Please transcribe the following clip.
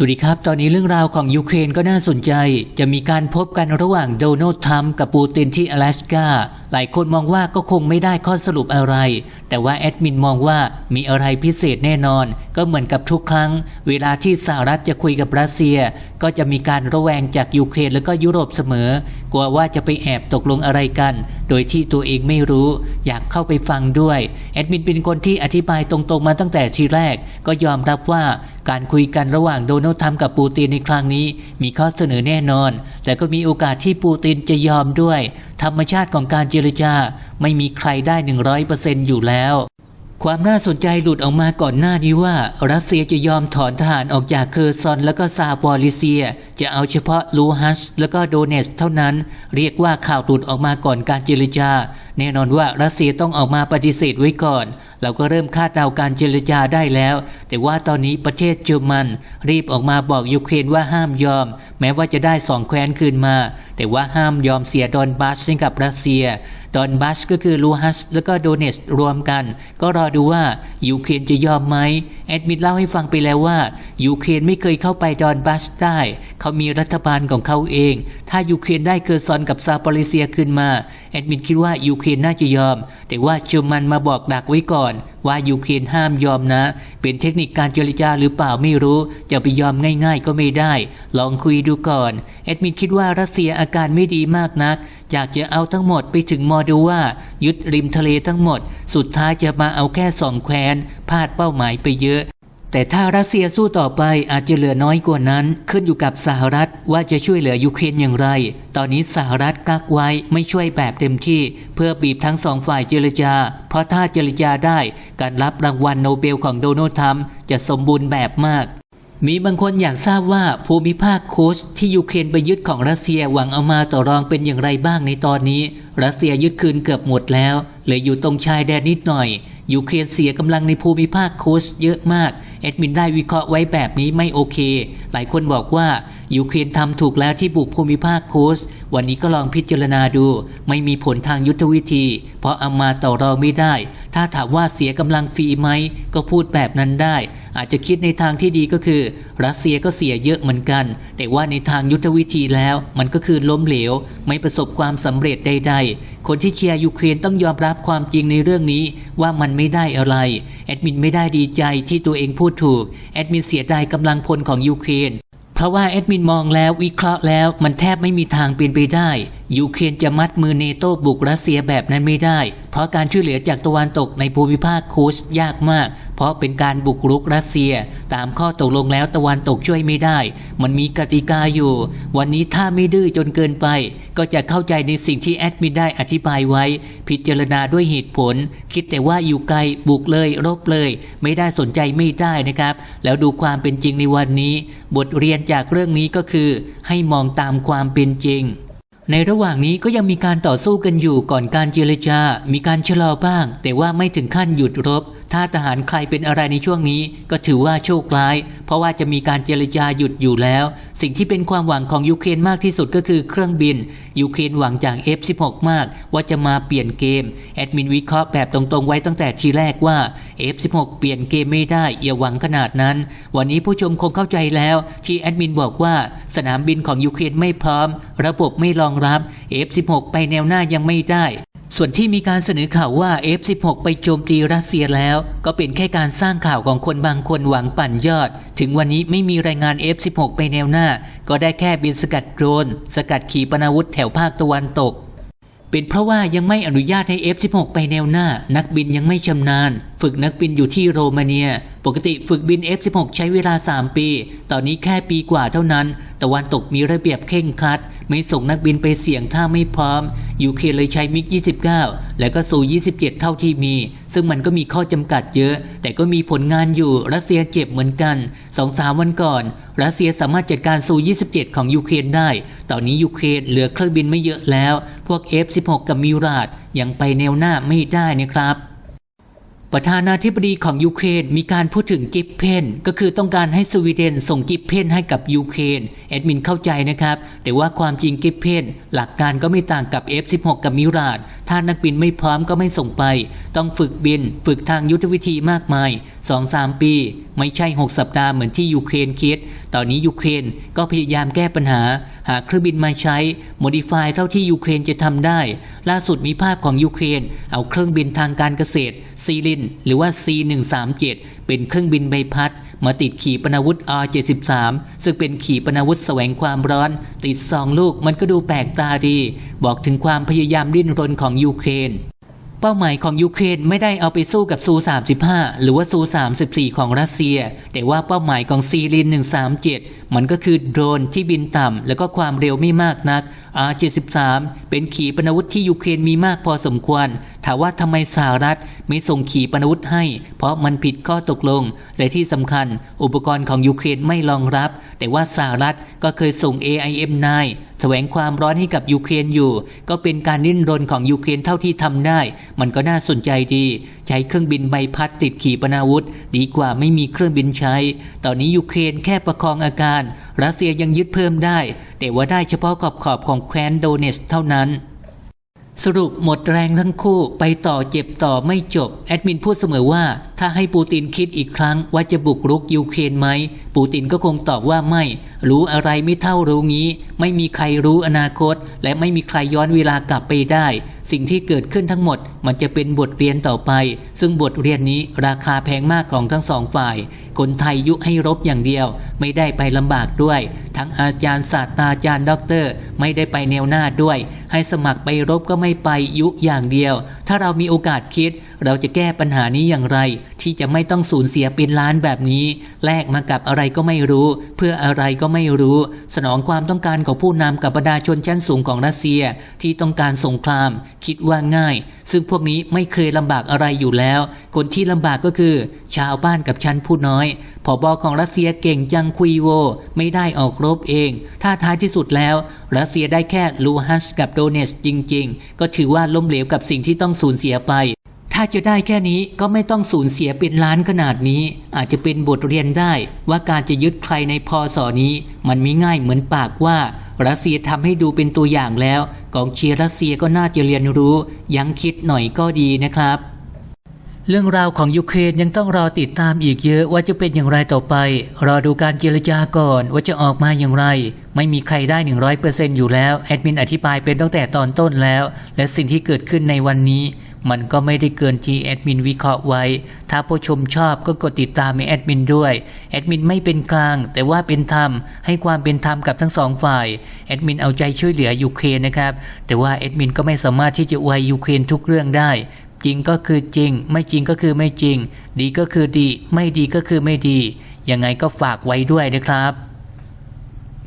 สวัสดีครับ ตอนนี้เรื่องราวของยูเครนก็น่าสนใจ จะมีการพบกันระหว่างโดนัลด์ทรัมป์กับปูตินที่阿拉斯กาหลายคนมองว่าก็คงไม่ได้ข้อสรุปอะไร แต่ว่าแอดมินมองว่ามีอะไรพิเศษแน่นอน ก็เหมือนกับทุกครั้ง เวลาที่สหรัฐจะคุยกับรัสเซีย ก็จะมีการระแวงจากยูเครนแล้วก็ยุโรปเสมอ กลัวว่าจะไปแอบตกลงอะไรกัน โดยที่ตัวเองไม่รู้ อยากเข้าไปฟังด้วย แอดมินเป็นคนที่อธิบายตรงๆมาตั้งแต่ทีแรก ก็ยอมรับว่า การคุยกันระหว่างโดนัลด์ทรัมป์กับปูตินในครั้งนี้ มีข้อเสนอแน่นอน แต่ก็มีโอกาสที่ปูตินจะยอมด้วย ธรรมชาติของการเจรจา ไม่มีใครได้ 100%อยู่แล้ว ความน่าสนใจหลุดออกมาก่อนหน้านี้ว่า รัสเซียจะยอมถอนทหารออกจากเคอร์ซอน แล้วก็ซาปอลิเซีย จะเอาเฉพาะลูฮัสแล้วก็โดเนสเท่านั้น เรียกว่าข่าวหลุดออกมาก่อนการเจรจา แน่นอนว่ารัสเซียต้องออกมาปฏิเสธไว้ก่อน เราก็เริ่มคาดเดาการเจรจาได้แล้ว แต่ว่าตอนนี้ประเทศเยอรมัน รีบออกมาบอกยูเครนว่าห้ามยอม แม้ว่าจะได้สองแคว้นคืนมา แต่ว่าห้ามยอมเสียดอนบัสให้กับรัสเซีย ดอนบัสก็คือลูฮัสแล้วก็โดเนสรวมกัน ก็รอดูว่ายูเครนจะยอมไหมแอดมิดเล่าให้ฟังไปแล้วว่ายูเครนไม่เคยเข้าไปดอนบัสได้ เขามีรัฐบาลของเขาเอง ถ้ายูเครนได้เคอร์ซอนกับซาปอริเซียขึ้นมา แอดมิดคิดว่ายูเครนน่าจะยอม แต่ว่าเยอรมันมาบอกดักไว้ก่อน ว่ายูเครนห้ามยอมนะ เป็นเทคนิคการเจรจาหรือเปล่าไม่รู้ จะไปยอมง่าย ๆ ก็ไม่ได้ ลองคุยดูก่อน แอดมินคิดว่ารัสเซียอาการไม่ดีมากนัก อยากจะเอาทั้งหมดไปถึงมอดูว่า ยึดริมทะเลทั้งหมด สุดท้ายจะมาเอาแค่สองแคว้นพลาดเป้าหมายไปเยอะ แต่ถ้ารัสเซียสู้ต่อไปอาจจะเหลือน้อยกว่านั้น ขึ้นอยู่กับสหรัฐว่าจะช่วยเหลือยูเครนอย่างไร ตอนนี้สหรัฐกักไว้ไม่ช่วยแบบเต็มที่ เพื่อบีบทั้งสองฝ่ายเจรจา เพราะถ้าเจรจาได้การรับรางวัลโนเบลของโดนัลด์ทรัมป์จะสมบูรณ์แบบมากมีบางคนอยากทราบว่าภูมิภาคโคสที่ยูเครนไปยึดของรัสเซียหวังเอามาต่อรองเป็นอย่างไรบ้างในตอนนี้ รัสเซียยึดคืนเกือบหมดแล้วเหลืออยู่ตรงชายแดนนิดหน่อยยูเครนเสียกำลังในภูมิภาคโคสเยอะมาก แอดมินได้วิเคราะห์ไว้แบบนี้ไม่โอเค หลายคนบอกว่ายูเครนทำถูกแล้วที่บุกภูมิภาคโคสวันนี้ก็ลองพิจารณาดู ไม่มีผลทางยุทธวิธี เพราะเอามาต่อรองไม่ได้ ถ้าถามว่าเสียกำลังฟรีไหม ก็พูดแบบนั้นได้ อาจจะคิดในทางที่ดีก็คือ รัสเซียก็เสียเยอะเหมือนกัน แต่ว่าในทางยุทธวิธีแล้ว มันก็คือล้มเหลว ไม่ประสบความสำเร็จใด ๆ คนที่เชียร์ยูเครนต้องยอมรับความจริงในเรื่องนี้ว่ามันไม่ได้อะไร ดมินไม่ได้ดีใจที่ตัวเองพูดถูก แอดมินเสียดายกำลังพลของยูเครน เพราะว่าแอดมินมองแล้ววิเคราะห์แล้วมันแทบไม่มีทางเป็นไปได้ ยูเครนจะมัดมือเนโตบุกรัสเซียแบบนั้นไม่ได้ เพราะการช่วยเหลือจากตะวันตกในภูมิภาคคูชยากมาก เพราะเป็นการบุกรุกรัสเซีย ตามข้อตกลงแล้วตะวันตกช่วยไม่ได้ มันมีกติกาอยู่ วันนี้ถ้าไม่ดื้อจนเกินไป ก็จะเข้าใจในสิ่งที่แอดมินได้อธิบายไว้ พิจารณาด้วยเหตุผล คิดแต่ว่าอยู่ไกลบุกเลยรบเลย ไม่ได้สนใจไม่ได้นะครับ แล้วดูความเป็นจริงในวันนี้ บทเรียนจากเรื่องนี้ก็คือ ให้มองตามความเป็นจริง ในระหว่างนี้ก็ยังมีการต่อสู้กันอยู่ก่อนการเจรจา มีการชะลอบ้าง แต่ว่าไม่ถึงขั้นหยุดรบ ถ้าทหารใครเป็นอะไรในช่วงนี้ก็ถือว่าโชคร้าย เพราะว่าจะมีการเจรจาหยุดอยู่แล้ว สิ่งที่เป็นความหวังของยูเครนมากที่สุดก็คือเครื่องบินยูเครนหวังจาก F16 มาก ว่าจะมาเปลี่ยนเกม แอดมินวิเคราะห์แบบตรงๆไว้ตั้งแต่ทีแรกว่า F16 เปลี่ยนเกมไม่ได้อย่าหวังขนาดนั้น วันนี้ผู้ชมคงเข้าใจแล้วที่แอดมินบอกว่าสนามบินของยูเครนไม่พร้อม ระบบไม่รองรับ F16 ไปแนวหน้ายังไม่ได้ ส่วนที่มีการเสนอข่าวว่า F16 ไปโจมตีรัสเซียแล้ว ก็เป็นแค่การสร้างข่าวของคนบางคนหวังปั่นยอด ถึงวันนี้ไม่มีรายงาน F16 ไปแนวหน้า ก็ได้แค่บินสกัดโดรน สกัดขีปนาวุธแถวภาคตะวันตก เป็นเพราะว่ายังไม่อนุญาตให้ F16 ไปแนวหน้า นักบินยังไม่ชำนาญ ฝึกนักบินอยู่ที่โรมาเนีย ปกติฝึกบิน F16 ใช้เวลา 3 ปี ตอนนี้แค่ปีกว่าเท่านั้น ตะวันตกมีระเบียบเข่งครัด ไม่ส่งนักบินไปเสี่ยงถ้าไม่พร้อมยูเคเลยใช้มิก 29 และก็สู27 เท่าที่มี ซึ่งมันก็มีข้อจำกัดเยอะ แต่ก็มีผลงานอยู่รัสเซียเจ็บเหมือนกัน2-3วันก่อน รัสเซียสามารถจัดการสู27 ของยูเครนได้ ตอนนี้ยูเครนเหลือเครื่องบินไม่เยอะแล้ว พวก F16 กับมิราดยังไปแนวหน้าไม่ได้นะครับ ประธานาธิบดีของยูเครนมีการพูดถึงกิฟเพนก็คือต้องการให้สวีเดนส่งกิฟเพนให้กับยูเครนแอดมินเข้าใจนะครับ แต่ว่าความจริงกิฟเพนหลักการก็ไม่ต่างกับ F16 กับมิราดถ้านักบินไม่พร้อมก็ไม่ส่งไป ต้องฝึกบิน ฝึกทางยุทธวิธีมากมาย 2-3 ปีไม่ใช่ 6 สัปดาห์เหมือนที่ยูเครนคิด ตอนนี้ยูเครนก็พยายามแก้ปัญหา หาเครื่องบินมาใช้ โมดิฟายเท่าที่ยูเครนจะทำได้ ล่าสุดมีภาพของยูเครน เอาเครื่องบินทางการเกษตรซีลินหรือว่า C137 เป็นเครื่องบินใบพัด มาติดขีปนาวุธ R73 ซึ่งเป็นขีปนาวุธแสวงความร้อน ติดสองลูกมันก็ดูแปลกตาดี บอกถึงความพยายามดิ้นรนของยูเครน เป้าหมายของยูเครนไม่ได้เอาไปสู้กับซู35 หรือว่าซู34 ของรัสเซีย แต่ว่าเป้าหมายของซีริน137 มันก็คือโดรนที่บินต่ำ แล้วก็ความเร็วไม่มากนัก R73 เป็นขีปนาวุธที่ยูเครนมีมากพอสมควร ถามว่าทำไมสหรัฐไม่ส่งขีปนาวุธให้ เพราะมันผิดข้อตกลง และที่สำคัญ อุปกรณ์ของยูเครนไม่รองรับ แต่ว่าสหรัฐก็เคยส่ง AIM-9 แสวงความร้อนให้กับยูเครนอยู่ ก็เป็นการดิ้นรนของยูเครนเท่าที่ทำได้มันก็น่าสนใจดี ใช้เครื่องบินใบพัดติดขีปนาวุธ ดีกว่าไม่มีเครื่องบินใช้ ตอนนี้ยูเครนแค่ประคองอาการ รัสเซียยังยึดเพิ่มได้ แต่ว่าได้เฉพาะขอบขอบของแคว้นโดเนสเท่านั้นสรุปหมดแรงทั้งคู่ไปต่อเจ็บต่อไม่จบ แอดมินพูดเสมอว่า ถ้าให้ปูตินคิดอีกครั้งว่าจะบุกรุกยูเครนไหม ปูตินก็คงตอบว่าไม่ รู้อะไรไม่เท่ารู้งี้ ไม่มีใครรู้อนาคต และไม่มีใครย้อนเวลากลับไปได้ สิ่งที่เกิดขึ้นทั้งหมด มันจะเป็นบทเรียนต่อไป ซึ่งบทเรียนนี้ราคาแพงมากของทั้งสองฝ่าย คนไทยยุให้รบอย่างเดียว ไม่ได้ไปลำบากด้วย ทั้งอาจารย์ศาสตราจารย์ด็อกเตอร์ ไม่ได้ไปแนวหน้าด้วย ให้สมัครไปรบก็ไม่ไปยุอย่างเดียว ถ้าเรามีโอกาสคิด เราจะแก้ปัญหานี้อย่างไร ที่จะไม่ต้องสูญเสียเป็นล้านแบบนี้ แลกมากับอะไรก็ไม่รู้ เพื่ออะไรก็ไม่รู้ สนองความต้องการของผู้นำกับบรรดาชนชั้นสูงของรัสเซียที่ต้องการสงคราม คิดว่าง่าย ซึ่งพวกนี้ไม่เคยลำบากอะไรอยู่แล้ว คนที่ลำบากก็คือ ชาวบ้านกับชั้นผู้น้อยผอบอของรัสเซียเก่งจังคุยโว ไม่ได้ออกรบเอง ถ้าท้ายที่สุดแล้วรัสเซียได้แค่ลูฮัสกับโดเนสจริง ๆ ก็ถือว่าล้มเหลวกับสิ่งที่ต้องสูญเสียไป ถ้าจะได้แค่นี้ก็ไม่ต้องสูญเสียเป็นล้านขนาดนี้ อาจจะเป็นบทเรียนได้ว่าการจะยึดใครในพอสอนี้ มันไม่ง่ายเหมือนปากว่า รัสเซียทำให้ดูเป็นตัวอย่างแล้วกองเชียร์รัสเซียก็น่าจะเรียนรู้ ยังคิดหน่อยก็ดีนะครับ เรื่องราวของยูเครนยังต้องรอติดตามอีกเยอะว่าจะเป็นอย่างไรต่อไป รอดูการเจรจาก่อนว่าจะออกมาอย่างไร ไม่มีใครได้ 100%อยู่แล้วแอดมินอธิบายเป็นตั้งแต่ตอนต้นแล้ว และสิ่งที่เกิดขึ้นในวันนี้ มันก็ไม่ได้เกินที่แอดมินวิเคราะห์ไว้ ถ้าผู้ชมชอบก็กดติดตามให้แอดมินด้วย แอดมินไม่เป็นกลาง แต่ว่าเป็นธรรม ให้ความเป็นธรรมกับทั้งสองฝ่าย แอดมินเอาใจช่วยเหลือยูเครนนะครับ แต่ว่าแอดมินก็ไม่สามารถที่จะอวยยูเครนทุกเรื่องได้จริงก็คือจริง ไม่จริงก็คือไม่จริง ดีก็คือดี ไม่ดีก็คือไม่ดี ยังไงก็ฝากไว้ด้วยนะครับ